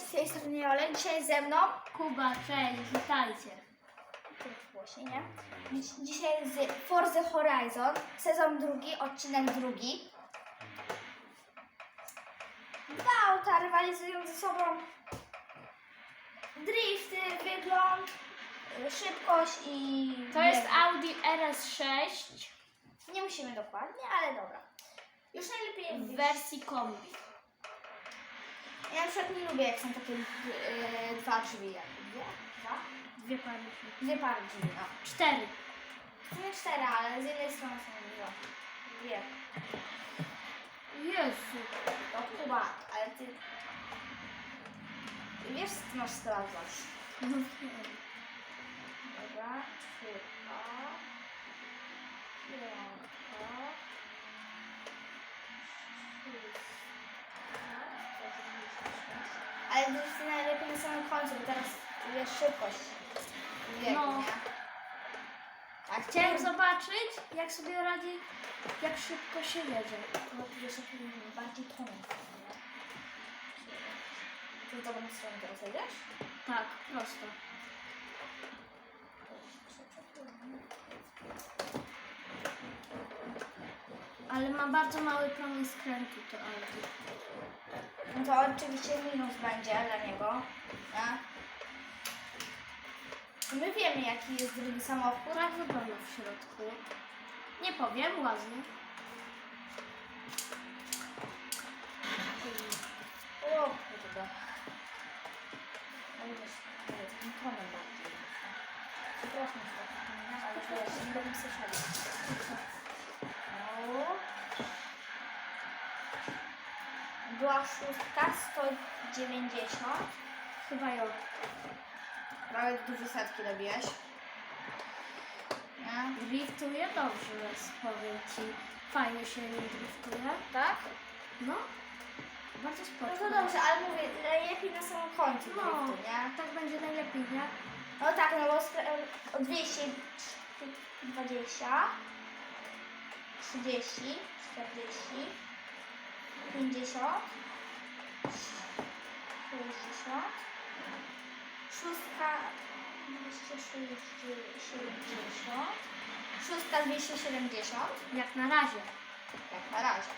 z tej strony Jolek. Dzisiaj ze mną, Kuba, cześć, witajcie. Głosie, nie? Dziś- Dzisiaj z Forza Horizon, sezon drugi, odcinek drugi. Dwa auta rywalizują ze sobą. Drifty, wygląd, y, szybkość i... To jest Audi RS6 Nie musimy dokładnie, ale dobra. Już najlepiej w wersji kombi. Ja na przykład nie lubię, jak są takie yy, dwa drzwi. jak- Dwie? Dwa? Dwie pary. Dwie pary drzwi, no. Cztery. W sumie cztery, ale z jednej strony są dwie. Dwie. Jezu. No Kuba, ale ty... ty Wiesz, co ty masz sprawdzać. No wiem. Dobra, czwórka. Końcu, bo teraz wiesz szybkość. Biegnie. No. A Chciałem zobaczyć, jak sobie radzi, jak szybko się jedzie. No wiesz, jak bardziej toną. Ty w dobrą stronę teraz jedziesz? Tak, prosto. Ale ma bardzo mały promień skrętu to Audi. No to oczywiście minus będzie dla niego. A? My wiemy jaki jest drugi samochód. Tak wygląda w środku. Nie powiem, ładnie. O, kurde. Tonem bardziej. Przepraszam, że tak ale wiesz, nie będę słyszeli. O. Była szóstka, 190. Chyba ją. Prawie duże setki robiłeś. Nie? Driftuje dobrze, więc powiem ci. Fajnie się nim driftuje. Tak? No, bardzo No spoko. to dobrze, ale mówię, najlepiej na samym końcu No. driftu, nie? Tak będzie najlepiej, nie? No tak, no bo skra- o 220, 30, 40, 50, 60, szóstka 270, szóstka 270, Jak na razie. jak na razie.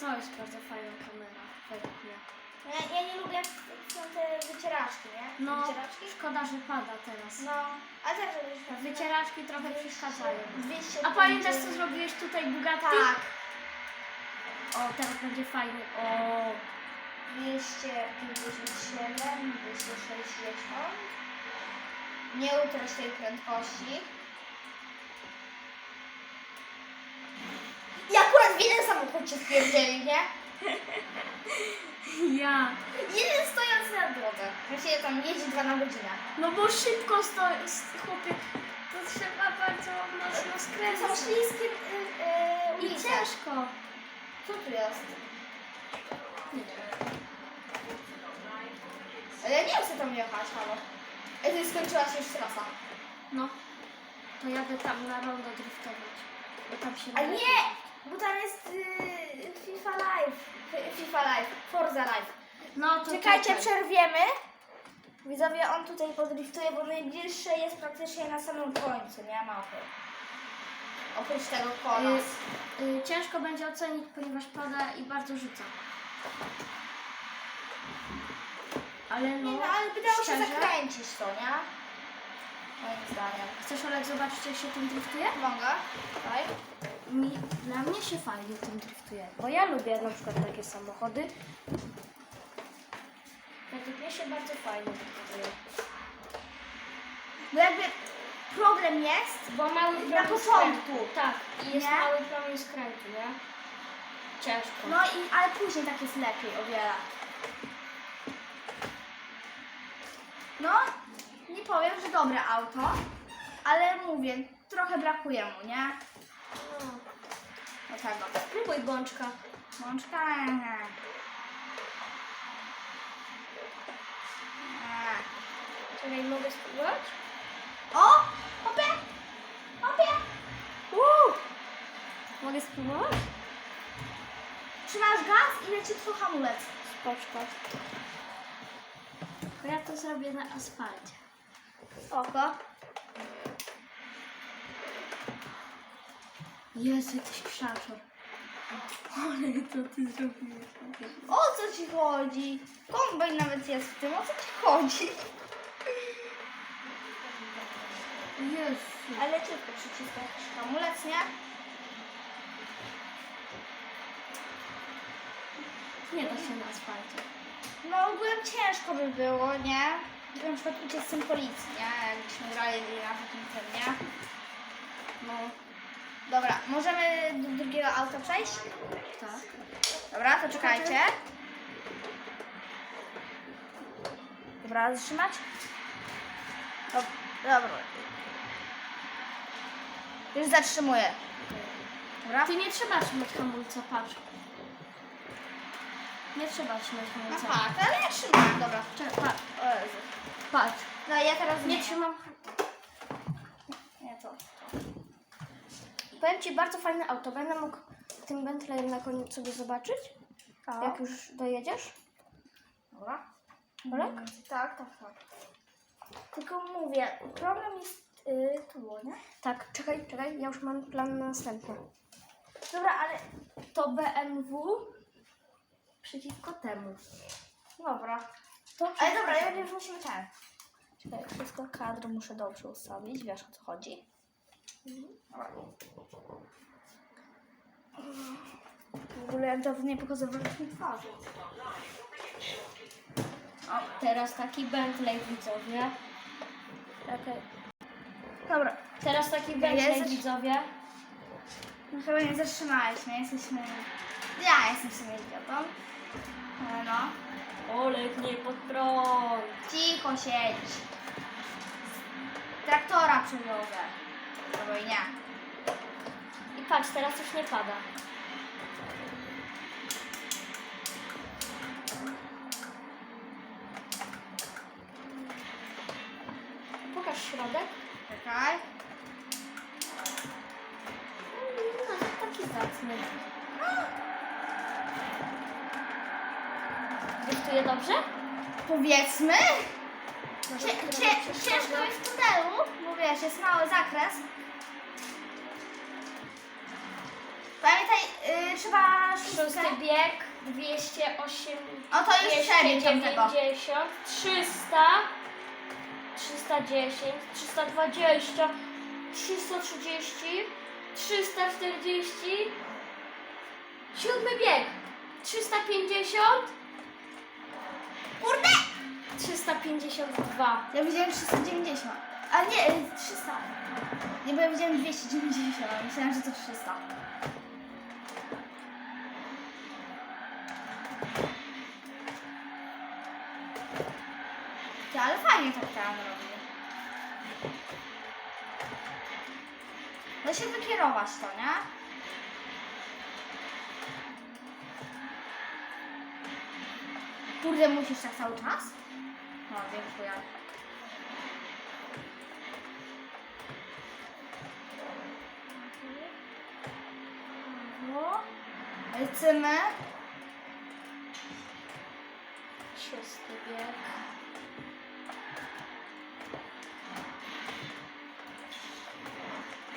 To jest bardzo fajna kamera, według. Ja, ja nie lubię jak są te wycieraczki, nie? No, Wycieraczki? szkoda, że pada teraz. No, ale też Wycieraczki trochę przeszkadzają. 200 A pamiętasz, co zrobiłeś tutaj Bugatti? Tak. O, teraz będzie fajny. O, 257, 260. Nie utrać tej prędkości. I akurat w jeden samochód się spierdzieli, nie? ja. Jeden stojący na drodze. Właściwie tam jeździ dwa na godzinę. No bo szybko stoi, chłopie. To trzeba bardzo mocno To skręcać. są śliskie yy, I ulice. ciężko. Co tu jest? Nie wiem. Ale ja nie chcę tam jechać, halo. Ej, to skończyła się już trasa. No, to jadę tam na rondo driftować. Bo tam się A nie! Bo tam jest yy, FIFA Live. F- FIFA Live. Forza Live. No to Czekajcie, czekaj. przerwiemy. Widzowie, on tutaj podriftuje, bo najbliższe jest praktycznie na samym końcu, nie mapy. Oprócz tego kola. Y, y, ciężko będzie ocenić, ponieważ pada i bardzo rzuca. Ale no, Nie, no ale by dało się szczerze, zakręcić to, nie? Moim zdaniem. Chcesz Olek zobaczyć jak się tym driftuje? Mogę? Tutaj? Mi, dla mnie się fajnie tym driftuje, bo ja lubię na przykład takie samochody. Według mnie się bardzo fajnie driftuje. Bo jakby problem jest, Bo mały Na promień początku. skrętu, Tak, i jest Nie? mały promień skrętu, nie? Ciężko. no i ale później tak jest lepiej o wiele. No, powiem, że dobre auto, ale mówię, trochę brakuje mu, nie? No. Do tego. Spróbuj bączka. Mączka. Nie. Czekaj, mogę spróbować? O! Hopie! Hopie! Uuu! Mogę spróbować? trzymasz gaz i leci twój hamulec. Spoczko. To ja to zrobię na asfalcie. Oko. Jezu, jakiś krzaczor. Ale to ty zrobiłeś. O co ci chodzi? Kombajn nawet jest w tym, o co ci chodzi? Jezu. Ale tylko przyciskasz hamulec, nie? Nie da się na asfalcie. No ogółem ciężko by było, nie? Na przykład uciec policji, nie? Jakbyśmy grali na takim tym, nie? No, Dobra, możemy do drugiego auta przejść? tak. Dobra, to czekajcie. Dobra, zatrzymać? Dob- Dobra. Już zatrzymuję. Dobra? Ty nie trzeba trzymać hamulca, patrz. Nie trzeba trzymać No tak, ale ja trzymam, dobra. Cze- patrz, O Jezu. patrz. No ja teraz Nie trzymam. Nie, to. Powiem Ci, bardzo fajne auto. Będę mógł tym Bentleyem na koniec sobie zobaczyć, Tak. jak już dojedziesz. Dobra. Bolek? Tak, tak, tak. Tylko mówię, problem jest yy, tu, nie? Tak, czekaj, czekaj, ja już mam plan na następny. Dobra, ale... To BMW przeciwko temu. Dobra. To Ale dobra, ja już musimy ten. Czekaj, wszystko kadr muszę dobrze ustawić, wiesz o co chodzi. Dobra. W ogóle ja dawno nie pokazywałem mi twarzy. O, teraz taki Bentley widzowie. Okej. Dobra. Teraz taki Bentley Jest? widzowie. No chyba nie zatrzymaliśmy, jesteśmy... Ja jestem w sumie idiotą. No. Olek nie pod prąd. Cicho siedź. Traktora przywiozę. Albo i nie. I patrz, teraz już nie pada. Dobrze? Powiedzmy. Może Cie, trochę cie, przeszkadza? ciężko jest w tunelu, bo wiesz, jest mały zakres. Pamiętaj, yy, trzeba szóstkę. Szósty bieg 208. O, to już przebieg tamtego. 290, 300, 310, 320, 330, 340, siódmy bieg 350, Kurde! 352. Ja widziałem 390. A nie, y, 300. Nie, bo ja widziałem 290, a myślałem, że to 300. Ty, ale fajnie tak tam robi. Da się wykierować to, nie? Kurde, musisz tak cały czas? No, dziękuję. Lecimy. Szósty bieg.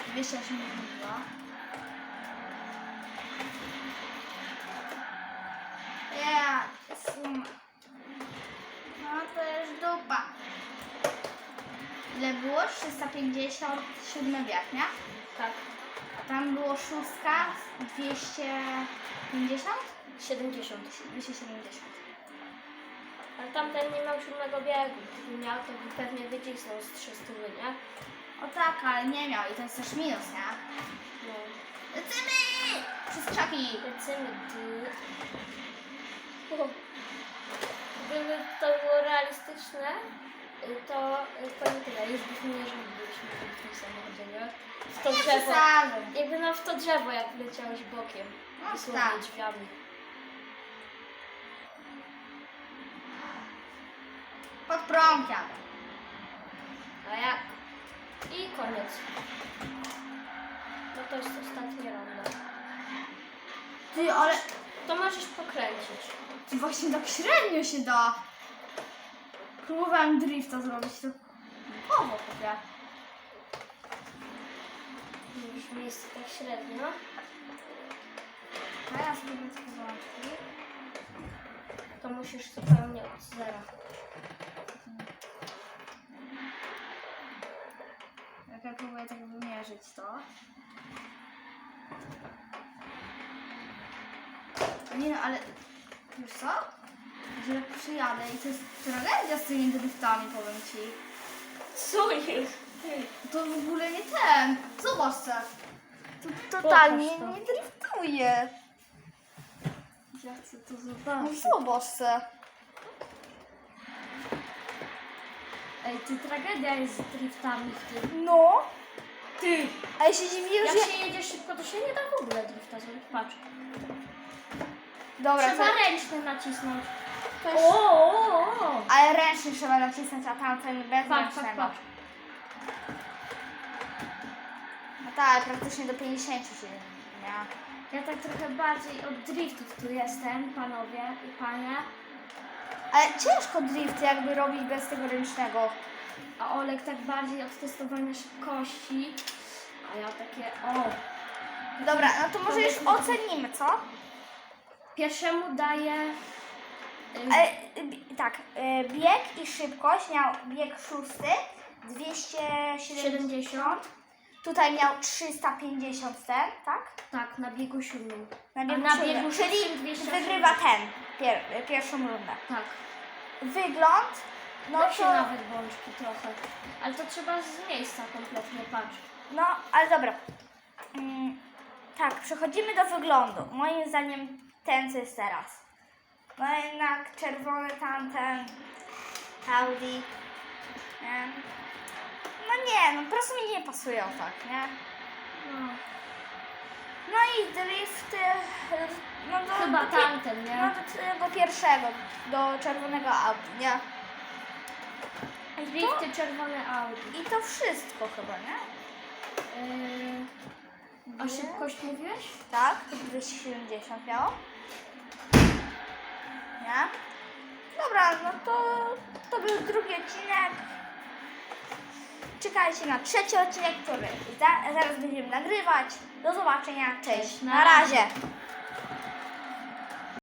Dwieście osiemdziesiąt dwa. Ja, suma. No to jest dupa. Ile było? 357 wiatr, nie? Tak, A tam było szóstka, 250? 70. 270. Ale tamten nie miał siódmego biegu. Gdyby miał, to by pewnie wycisnął z 300, nie? O tak, ale nie miał i to jest też minus, nie? No. Lecimy! Przez krzaki! Lecimy, ty. Gdyby to było realistyczne, to y, powiem tyle, już byśmy nie żylibyśmy w tym samochodzie? W to drzewo. Jakby no w to drzewo, jak wleciałeś bokiem. No Dosłownie tak. drzwiami. Pod prąd jadę. A jak? I koniec. No to jest ostatnia runda. Ty, ale To możesz pokręcić. Ty właśnie tak średnio się da. Próbowałem drifta zrobić, to powo kupię. Już miejsce tak średnio. Ja sobie bez włączki. To musisz zupełnie od zera. Jak ja próbuję tak wymierzyć to. Nie no, ale wiesz co? Źle przyjadę i to jest tragedia z tymi driftami, powiem ci. Co jest? To w ogóle nie ten. Zobacz se. To totalnie Pokaż to. nie driftuje. Ja chcę to No zobaczyć. zobacz se. Ej, ty tragedia jest z driftami w tym. No. Ty! A ja się dziwię, Jak że... się jedzie szybko, to się nie da w ogóle drifta zrobić. Patrz. Dobra, Trzeba to, ręczny nacisnąć. To O, jest... o, o. Ale ręczny trzeba nacisnąć, a tamten bez Patrz, patrz, ręcznego. patrz. No tak, praktycznie do 50 się nie. Ja tak trochę bardziej od driftów tu jestem, panowie i panie. Ale ciężko drift jakby robić bez tego ręcznego. A Olek tak bardziej od testowania szybkości. A ja takie, o. Dobra, no to może już ocenimy, co? Pierwszemu daję... bi- tak, y, bieg i szybkość miał bieg szósty 270. 70. Tutaj miał 350 ten, tak? Tak, na biegu siódmym. Na biegu, na siódmym, biegu Czyli 280. wygrywa ten, pier, pierwszą rundę. Tak. Wygląd, no No się to, nawet bączki trochę. Ale to trzeba z miejsca kompletnie, patrz. no ale dobra. Mm, tak, przechodzimy do wyglądu. Moim zdaniem ten, co jest teraz. No jednak czerwony tamten, Audi. Nie? No nie, no po prostu mi nie pasują tak, nie? No. No i drifty, no do, Chyba do, tamten, nie? No do, do pierwszego, do czerwonego Audi, nie? I to, Drifty czerwone Audi. I to wszystko chyba, nie? Yy, a szybkość mówiłeś? Tak, 270 miało. Nie? Dobra, no to, to był drugi odcinek. Czekajcie na trzeci odcinek, który za, zaraz będziemy nagrywać. Do zobaczenia, cześć, Na razie.